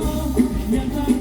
Minha atrapalha.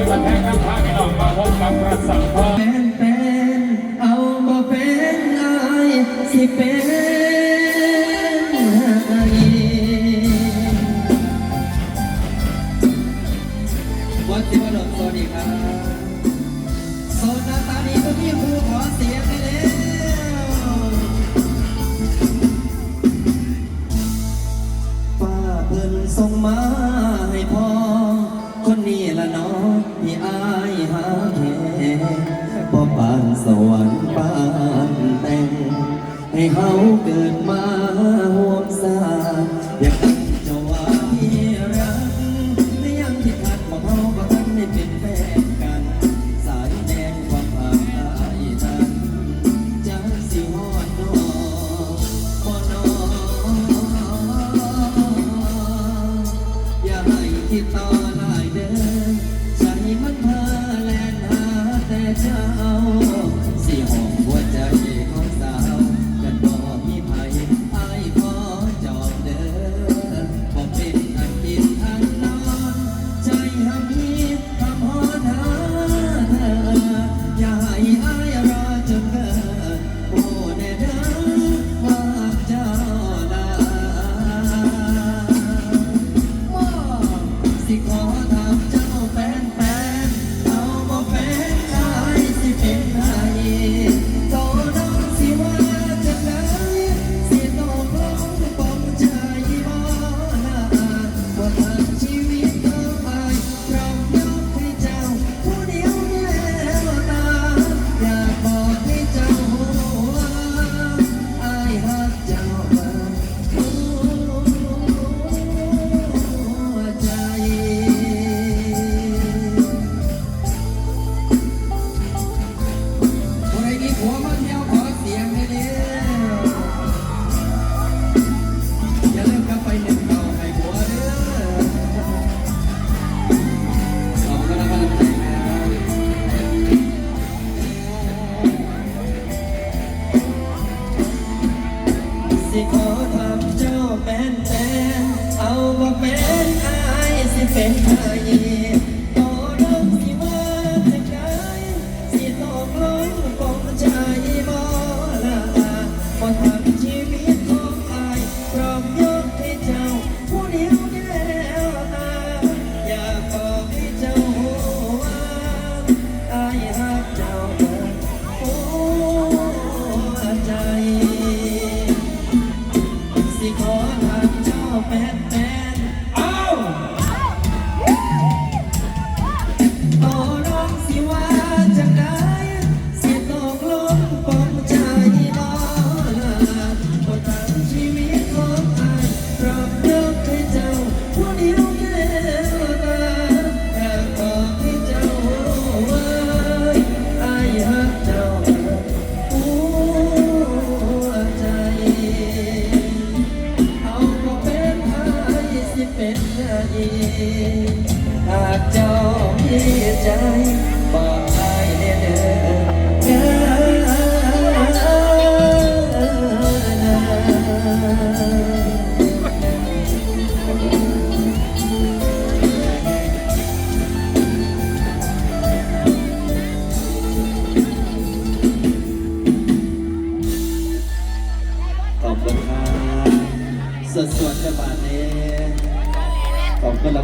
มีวันแข้างข้างให้น้องมาพบกับกรสังทอเป็นเอาบ่เป็นอายสิเป็นอายวัดที่วัดหลวงสดีครัโซนตาตาดีก็พี่ครูขอเสียงได้แล้วป้าเพิ่นส่งมาให้พ่อ ที่อายหาแค่พอปานสวรรค์ปานแต่ง ให้เขาเกิดมา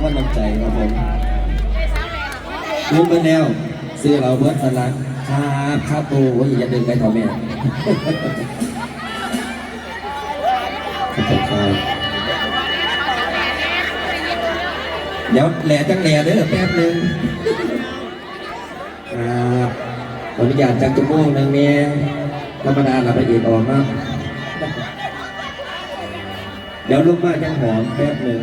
ขอบคุณรางวัลน้ำใจครับผมรู้ไปแล้วซื้อเราเบิร์ดสลักครับครับโอ้ยอย่าดึงไปต่อแม่ขอบคุณครับเดี๋ยวแหล่จังแหล่เด้อแป๊บหนึงครับขออนุญาตจังจมูกนางเมียธรรมดาเราไปอีกออกเนาะเดี๋ยวลูกมาจังหอมแป๊บหนึ่ง